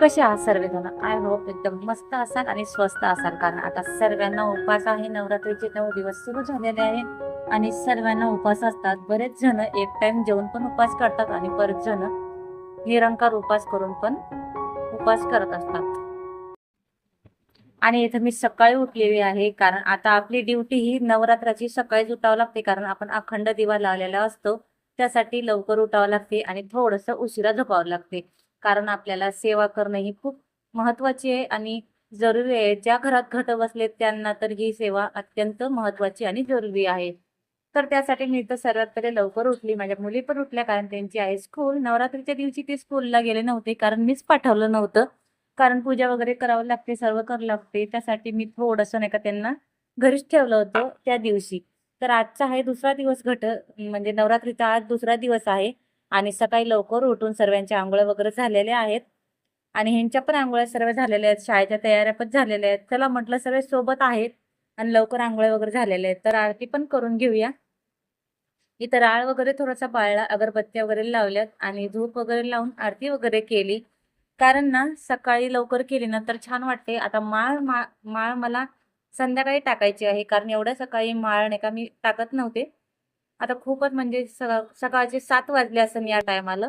कसे आहात सर्वजण? आय होप एकदम मस्त असाल आणि स्वस्त असाल. कारण आता सर्वांना उपास आहे. नवरात्रीचे नऊ दिवस सुरू झालेले आहे आणि सर्वांना उपास असतात. बरेच जण एक टाइम जेवण पण उपवास करतात आणि बरेच जण निरंकार उपवास करून पण उपवास करत असतात. आणि इथं मी सकाळी उठलेली आहे. कारण आता आपली ड्युटी ही नवरात्राची सकाळीच उठावं लागते. कारण आपण अखंड दिवा लावलेला असतो. त्यासाठी लवकर उठावं लागते आणि थोडंसं उशिरा झोपावं लागते. कारण आपल्याला सेवा करणं ही खूप महत्वाची आहे आणि जरुरी आहे. ज्या घरात घट बसले त्यांना तर ही सेवा अत्यंत महत्वाची आणि जरुरी आहे. तर त्यासाठी मी तर सर्वात पहिले लवकर उठली. माझ्या मुली पण उठल्या कारण त्यांची आहे स्कूल नवरात्रीच्या दिवशी ते स्कूलला गेले नव्हते कारण मीच पाठवलं नव्हतं. कारण पूजा वगैरे करावं लागते सर्व करावं लागते. त्यासाठी मी थोडंसं नाही का त्यांना घरीच ठेवलं होतं त्या दिवशी. तर आजचा आहे दुसरा दिवस घट म्हणजे नवरात्रीचा आज दुसरा दिवस आहे. आणि सकाळी लवकर उठून सर्वांच्या आंघोळ्या वगैरे झालेल्या आहेत. आणि ह्यांच्या पण आंघोळ्या सर्व झालेल्या आहेत. शाळेच्या तयाऱ्या पण झालेल्या आहेत. चला म्हटलं सर्व सोबत आहेत आणि लवकर आंघोळ्या वगैरे झालेल्या आहेत. तर आरती पण करून घेऊया. इथं राळ वगैरे थोडासा बाळला अगरबत्त्या वगैरे लावल्यात आणि धूप वगैरे लावून आरती वगैरे केली. कारण ना सकाळी लवकर केली ना तर छान वाटते. आता माळ माळ माळ मला संध्याकाळी टाकायची आहे. कारण एवढ्या सकाळी माळ नाही का मी टाकत नव्हते. आता खूपच म्हणजे सकाळचे सात वाजले असं या टायमाला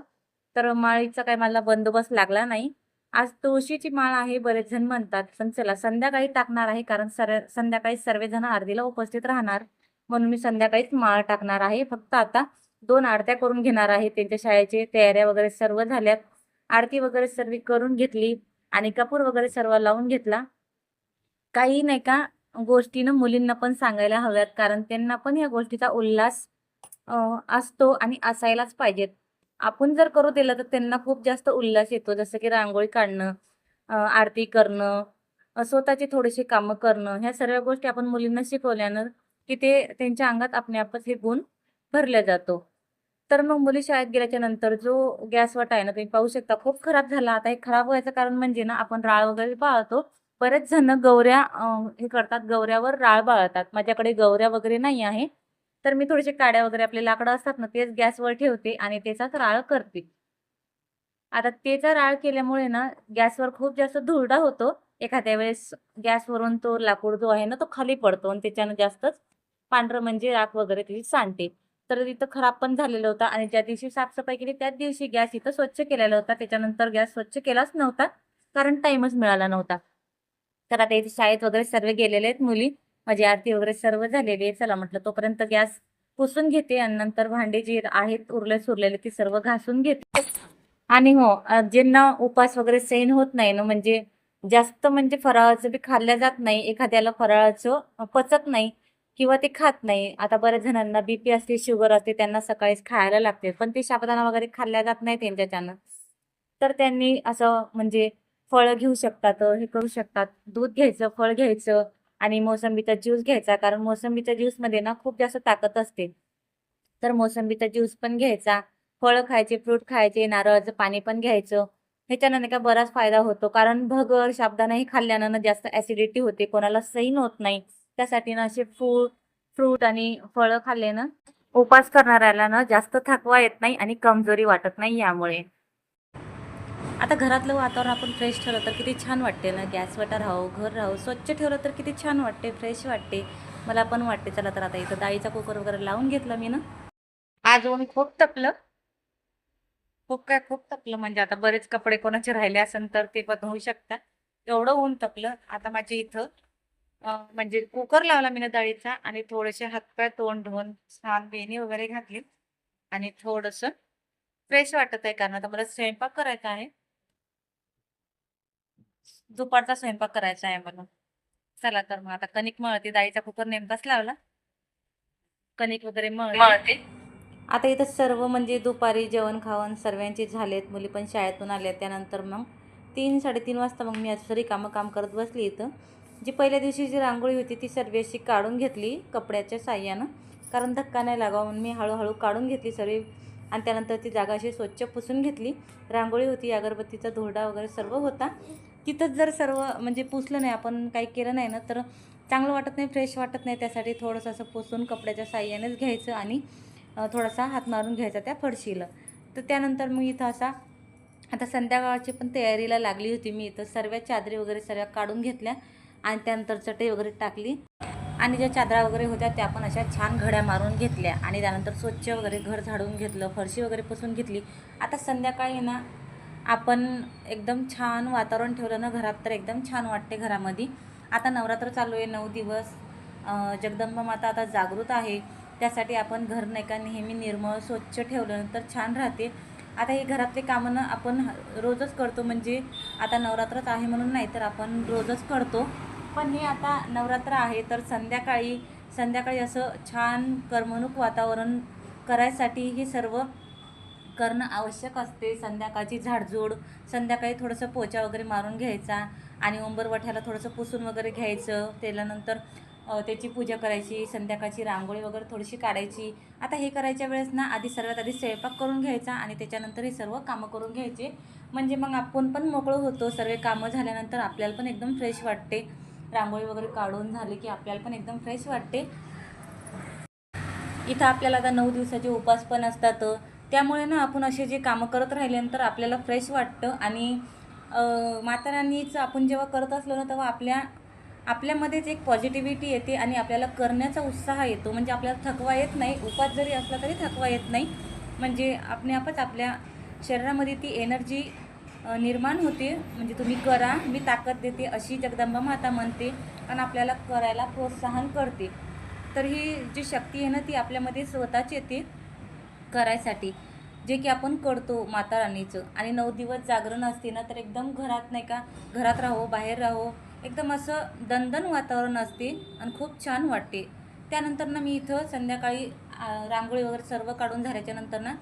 तर माळीचा काही मला बंदोबस्त लागला नाही. आज तुळशीची माळ आहे बरेच जण म्हणतात. पण चला संध्याकाळी टाकणार आहे कारण सर संध्याकाळी सर्वजण आरतीला उपस्थित राहणार. म्हणून मी संध्याकाळीच माळ टाकणार आहे. फक्त आता दोन आरत्या करून घेणार आहे. त्यांच्या शाळेचे तयाऱ्या वगैरे सर्व झाल्यात. आरती वगैरे सर्व करून घेतली आणि कपूर वगैरे सर्व लावून घेतला. काही नाही का गोष्टीनं मुलींना पण सांगायला हव्यात. कारण त्यांना पण या गोष्टीचा उल्हास असतो आणि असायलाच पाहिजेत. आपण जर करू दिलं तर त्यांना खूप जास्त उल्हास येतो. जसं की रांगोळी काढणं आरती करणं स्वतःची थोडीशी कामं करणं ह्या सर्व गोष्टी आपण मुलींना शिकवल्यानं की ते त्यांच्या अंगात आपणआपच हे गुण भरल्या जातो. तर मग मुली शाळेत गेल्याच्यानंतर जो गॅस वाटा आहे ना तुम्ही पाहू शकता खूप खराब झाला. आता हे खराब व्हायचं कारण म्हणजे ना आपण राळ वगैरे बाळतो बरेच जण गौऱ्या हे करतात गौऱ्यावर राळ बाळतात. माझ्याकडे गौऱ्या वगैरे नाही आहे. तर मी थोडेसे काड्या वगैरे आपले लाकडं असतात ना तेच गॅसवर ठेवते आणि त्याचाच राळ करते. आता त्याचा राळ केल्यामुळे ना गॅसवर खूप जास्त धुरडा होतो. एखाद्या वेळेस गॅसवरून तो लाकूड जो आहे ना तो खाली पडतो आणि त्याच्यानं जास्तच पांढरं म्हणजे राख वगैरे त्याची सांडते. तर तिथं खराब पण झालेला होता आणि ज्या दिवशी साफसफाई केली त्याच दिवशी गॅस इथं स्वच्छ केलेला होता. त्याच्यानंतर गॅस स्वच्छ केलाच नव्हता कारण टाइमच मिळाला नव्हता. तर आता इथे शाळेत वगैरे सर्व गेलेले आहेत मुली. माझी आरती वगैरे सर्व झालेली आहे. चला म्हटलं तोपर्यंत गॅस पुसून घेते आणि नंतर भांडे जे आहेत उरले सुरलेले ते सर्व घासून घेते. आणि हो ज्यांना उपास वगैरे सहन होत नाही ना म्हणजे जास्त म्हणजे फराळाचं बी खाल्ल्या जात नाही. एखाद्याला फराळाचं पचत नाही किंवा ते खात नाही. आता बऱ्याच जणांना बीपी असते शुगर असते त्यांना सकाळीच खायला लागते. पण ते साबुदाणा वगैरे खाल्ल्या जात नाही त्यांच्याच्यानं. तर त्यांनी असं म्हणजे फळं घेऊ शकतात हे करू शकतात. दूध घ्यायचं फळ घ्यायचं. आणि मोसंबीचा ज्यूस घ्यायचा कारण मोसंबीच्या ज्यूसमध्ये ना खूप जास्त ताकद असते. तर मोसंबीचा ज्यूस पण घ्यायचा फळं खायचे फ्रूट खायचे नारळाचं पाणी पण घ्यायचं. ह्याच्यानं नाही का बराच फायदा होतो कारण भगर साबुदाणा हे खाल्ल्यानं ना जास्त ऍसिडिटी होते कोणाला सही होत नाही. त्यासाठी ना असे फूड फ्रूट आणि फळं खाल्ल्यानं उपास करणाऱ्याला ना जास्त थकवा येत नाही आणि कमजोरी वाटत नाही यामुळे. आता घरातलं वातावरण आपण फ्रेश ठेवलं तर किती छान वाटते ना? गॅस वाटा राहो घर राहो स्वच्छ ठेवलं तर किती छान वाटते फ्रेश वाटते. मला पण वाटते चला तर आता इथं डाळीचा कुकर वगैरे लावून घेतला मी ना. आज ऊन खूप तपलं. खूप काय खूप तपलं म्हणजे आता बरेच कपडे कोणाचे राहिले असेल तर ते पण होऊ शकतात. एवढं ऊन तपलं. आता माझ्या इथं म्हणजे कुकर लावला मी ना डाळीचा आणि थोडेसे हातपाय तोंड धुवून छान बेणी वगैरे घातली. आणि थोडंसं फ्रेश वाटत आहे कारण आता मला स्वयंपाक करायचा आहे. दुपारचा स्वयंपाक करायचा आहे मला चला तर मग आता कणिक मळते. डाळीचा कुकर नेमकाच लावला. कणिक वगैरे मळते. आता इथं सर्व म्हणजे दुपारी जेवण खावण सर्वांचे झालेत. मुली पण शाळेतून आल्या त्यानंतर मग तीन साडेतीन वाजता मग मी आज कामं काम करत बसली इथं. जी पहिल्या दिवशी जी रांगोळी होती ती सर्व अशी काढून घेतली कपड्याच्या साह्यानं. कारण धक्का नाही लागावा म्हणून मी हळूहळू काढून घेतली सर्व. आणि त्यानंतर ती जागा अशी स्वच्छ पुसून घेतली. रांगोळी होती अगरबत्तीचा धोरडा वगैरे सर्व होता. तिथंच जर सर्व म्हणजे पुसलं नाही आपण काही केलं नाही ना तर चांगलं वाटत नाही फ्रेश वाटत नाही. त्यासाठी थोडंसं असं पुसून कपड्याच्या साह्यानेच घ्यायचं आणि थोडासा हात मारून घ्यायचा त्या फरशीला. तर त्यानंतर मी इथं असा आता संध्याकाळची पण तयारीला लागली होती मी तर सर्व चादरी वगैरे सर्व काढून घेतल्या आणि त्यानंतर चटई वगैरे टाकली. आणि ज्या चादरा वगैरे होत्या त्या पण अशा छान घड्या मारून घेतल्या. आणि त्यानंतर स्वच्छ वगैरे घर झाडून घेतलं फरशी वगैरे पुसून घेतली. आता संध्याकाळी ना आपण एकदम छान वातावरण ठेवलं ना घरात तर एकदम छान वाटते घरामध्ये. आता नवरात्र चालू आहे नऊ दिवस. जगदंबा माता आता जागृत आहे. त्यासाठी आपण घर नाही का नेहमी निर्मळ स्वच्छ ठेवलं तर छान राहते. आता हे घरातले कामं ना आपण ह- रोजच करतो. म्हणजे आता नवरात्रच आहे म्हणून नाही तर आपण रोजच करतो. पण हे आता नवरात्र आहे तर संध्याकाळी संध्याकाळी असं छान करमणूक वातावरण करायसाठी हे सर्व करणं आवश्यक असते. संध्याकाळची झाडझूड संध्याकाळी थोडंसं पोचा वगैरे मारून घ्यायचा आणि उंबरवठ्याला थोडंसं पुसून वगैरे घ्यायचं. त्याच्यानंतर त्याची पूजा करायची संध्याकाळची रांगोळी वगैरे थोडीशी काढायची. आता हे करायच्या वेळेस ना आधी सर्वात आधी स्वयंपाक करून घ्यायचा आणि त्याच्यानंतर हे सर्व कामं करून घ्यायचे. म्हणजे मग आपण पण मोकळं होतो. सर्व कामं झाल्यानंतर आपल्याला पण एकदम फ्रेश वाटते. रांगोळी वगैरे काढून झाली की आपल्याला पण एकदम फ्रेश वाटते. इथं आपल्याला आता नऊ दिवसाचे उपास पण असतात. त्यामुळे ना आपण असे जे कामं करत राहिल्यानंतर आपल्याला फ्रेश वाटतं आणि अं, आपण जेव्हा करत असलो ना तेव्हा आपल्या आपल्यामध्येच एक पॉझिटिव्हिटी येते आणि आपल्याला करण्याचा उत्साह येतो. म्हणजे आपल्याला थकवा येत नाही. उपास जरी असला तरी थकवा येत नाही. म्हणजे आपणे आपच आपल्या शरीरामध्ये ती एनर्जी निर्माण होते. म्हणजे तुम्ही करा. मी ताकद देते. अशी जगदंबा माता म्हणते. आणि आपल्याला करायला प्रोत्साहन करते. तर ही जी शक्ती आहे ना ती आपल्यामध्ये स्वतःच येते. करायसाठी जे की आपण करतो माता राणीचं आणि नऊ दिवस जागरण असते ना तर एकदम घरात नाही का घरात राहो बाहेर राहो एकदम असं दणदण वातावरण असते आणि खूप छान वाटते. त्यानंतर ना मी इथं संध्याकाळी रांगोळी वगैरे सर्व काढून झाल्याच्यानंतर ना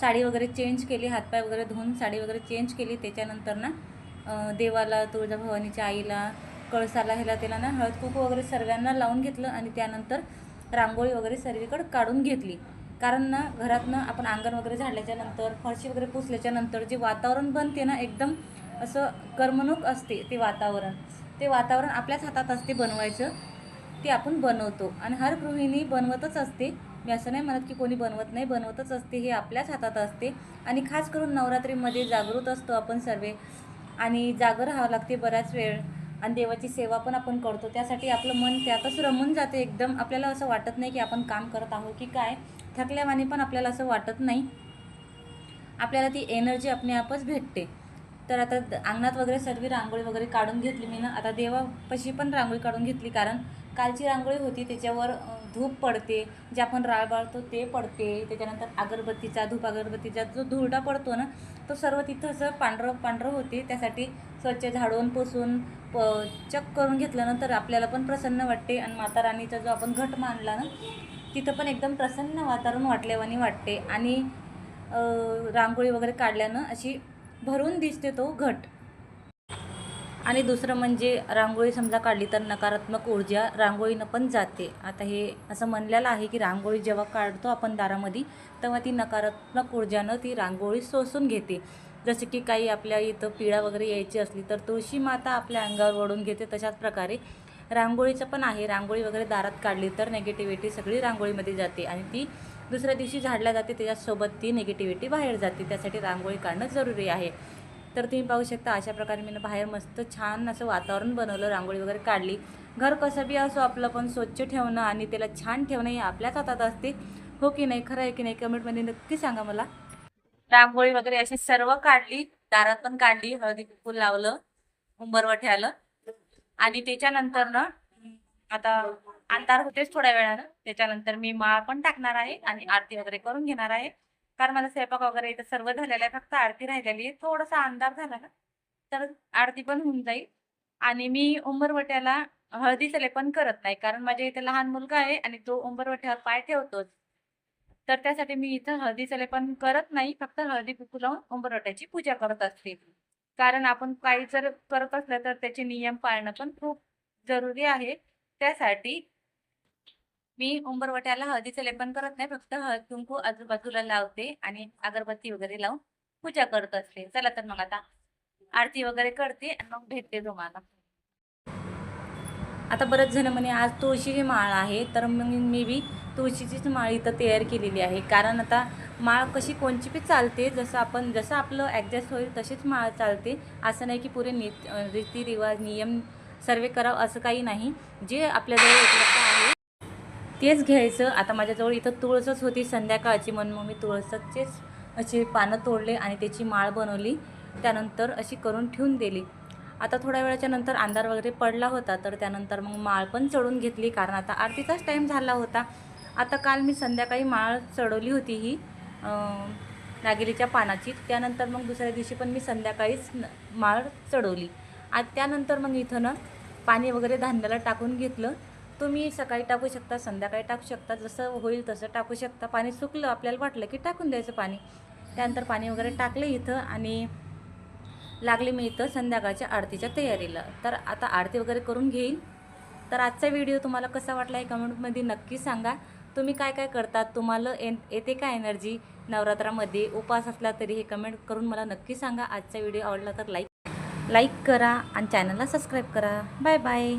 साडी वगैरे चेंज केली हातपाय वगैरे धुवून साडी वगैरे चेंज केली. त्याच्यानंतर ना देवाला तुळजाभवानीच्या आईला कळसाला ह्याला त्याला ना हळद कुकू वगैरे सर्वांना लावून घेतलं आणि त्यानंतर रांगोळी वगैरे सर्वीकडे काढून घेतली. कारण ना घरातनं आपण अंगण वगैरे झाडल्याच्यानंतर फरशी वगैरे पुसल्याच्यानंतर जे वातावरण बनते ना एकदम असं करमणूक असते ते वातावरण. ते वातावरण आपल्याच हातात असते बनवायचं ते आपण बनवतो. आणि हर गृहिणी बनवतच असते. मी असं नाही म्हणत की कोणी बनवत नाही बनवतच असते हे आपल्याच हातात असते. आणि खास करून नवरात्रीमध्ये जागृत असतो आपण सर्व. आणि जागर राहावं लागते बऱ्याच वेळ. आणि देवाची सेवा पण आपण करतो. त्यासाठी आपलं मन त्यातच रमून जाते एकदम. आपल्याला असं वाटत नाही की आपण काम करत आहोत की काय. थकल्यावाने पण आपल्याला असं वाटत नाही. आपल्याला ती एनर्जी आपणे आपच भेटते. तर आता द- अंगणात वगैरे सर्व रांगोळी वगैरे काढून घेतली मी ना. आता देवापाशी पण रांगोळी काढून घेतली कारण कालची रांगोळी होती. त्याच्यावर धूप पडते जे आपण राळ बाळतो ते पडते. त्याच्यानंतर अगरबत्तीचा धूप अगरबत्तीचा जो धुरडा पडतो ना तो सर्व तिथं असं पांढरं पांढरं होते. त्यासाठी स्वच्छ झाडून पुसून प चक करून घेतल्यानंतर आपल्याला पण प्रसन्न वाटते. आणि माता राणीचा जो आपण घट मांडला ना तिथं पण एकदम प्रसन्न वातावरण वाटल्यावानी वाटते. आणि रांगोळी वगैरे काढल्यानं अशी भरून दिसते तो घट. आणि दुसरं म्हणजे रांगोळी समजा काढली तर नकारात्मक ऊर्जा रांगोळीनं पण जाते. आता हे असं म्हणलेलं आहे की रांगोळी जेव्हा काढतो आपण दारामध्ये तेव्हा ती नकारात्मक ऊर्जानं ती रांगोळी सोसून घेते. जसे की काही आपल्या इथं पिळा वगैरे यायची असली तर तुळशी माता आपल्या अंगावर ओढून घेते. तशाच प्रकारे रांगोळीचं पण आहे. रांगोळी वगैरे दारात काढली तर नेगेटिव्हिटी सगळी रांगोळीमध्ये जाते आणि ती दुसऱ्या दिवशी झाडल्या जाते त्याच्यासोबत ती निगेटिव्हिटी बाहेर जाते. त्यासाठी रांगोळी काढणं जरुरी आहे. तर तुम्ही पाहू शकता अशा प्रकारे मी ना बाहेर मस्त छान असं वातावरण बनवलं रांगोळी वगैरे काढली. घर कसं बी असो आपलं पण स्वच्छ ठेवणं आणि त्याला छान ठेवणं हे आपल्याच हातात असते. हो की नाही? खरं आहे की नाही? कमेंटमध्ये नक्की सांगा मला. रांगोळी वगैरे अशी सर्व काढली दारात पण काढली हळदी कुंकू लावलं उंबरवठ्याला आणि त्याच्यानंतर ना आता अंधार होतेच थोड्या वेळानं. त्याच्यानंतर मी माळ पण टाकणार आहे आणि आरती वगैरे करून घेणार आहे. कारण माझा स्वयंपाक वगैरे इथं सर्व झालेला आहे. फक्त आरती राहिलेली आहे. थोडासा अंधार झाला ना तर आरती पण होऊन जाईल. आणि मी उंबरवट्याला हळदीचं पण करत नाही. कारण माझ्या इथे लहान मुलगा आहे आणि तो उंबरवट्यावर पाय ठेवतोच. तर त्यासाठी मी इथं हळदीचं पण करत नाही. फक्त हळदी कुकू लावून उंबरवट्याची पूजा करत असते. कारण आपण काही जर करत असलं तर त्याचे नियम पाळणं पण खूप जरुरी आहे. त्यासाठी मी उंबरवट्याला हळदीचं लेपन करत नाही फक्त हळद कुंकू आजूबाजूला लावते आणि अगरबत्ती वगैरे लावून पूजा करत असते. चला तर मग आता आरती वगैरे करते आणि मग भेटते तुम्हाला. आता बरेच जण म्हणे आज तुळशीची माळ आहे. तर मग मी बी तुळशीचीच माळ इथं तयार केलेली आहे. कारण आता माळ कशी कोणची बी चालते जसं आपण जसं आपलं ॲडजस्ट होईल तशीच माळ चालते. असं नाही की पुरे नीत रीतिरिवाज नियम सर्वे करावं असं काही नाही. जे आपल्याजवळ उपलब्ध आहे तेच घ्यायचं. आता माझ्याजवळ इथं तुळसच होती संध्याकाळची म्हणून मग मी तुळसाचेच असे पानं तोडले आणि त्याची माळ बनवली. त्यानंतर अशी करून ठेवून दिली. आता थोड्या वेळाच्या नंतर अंधार वगैरे पडला होता तर त्यानंतर मग माळ पण चढून घेतली कारण आता आरतीचाच टाईम झाला होता. आता काल मी संध्याकाळी माळ चढवली होती ही नागिलीच्या पानाची. त्यानंतर मग दुसऱ्या दिवशी पण मी संध्याकाळीच न- माळ चढवली. आणि त्यानंतर मग इथं ना पाणी वगैरे धान्याला टाकून घेतलं. तुम्ही सकाळी टाकू शकता संध्याकाळी टाकू शकता जसं होईल तसं टाकू शकता. पाणी सुकलं आपल्याला वाटलं की टाकून द्यायचं पाणी. त्यानंतर पाणी वगैरे टाकलं इथं आणि लागले मी इथं संध्याकाळच्या आरतीच्या तयारीला. तर आता आरती वगैरे करून घेईन. तर आजचा व्हिडिओ तुम्हाला कसा वाटला हे कमेंटमध्ये नक्की सांगा. तुम्ही काय काय करतात तुम्हाला एन येते का एनर्जी नवरात्रामध्ये? उपास असला तरी हे कमेंट करून मला नक्की सांगा. आजचा व्हिडिओ आवडला तर लाईक लाईक करा आणि चॅनलला सबस्क्राईब करा. Bye bye.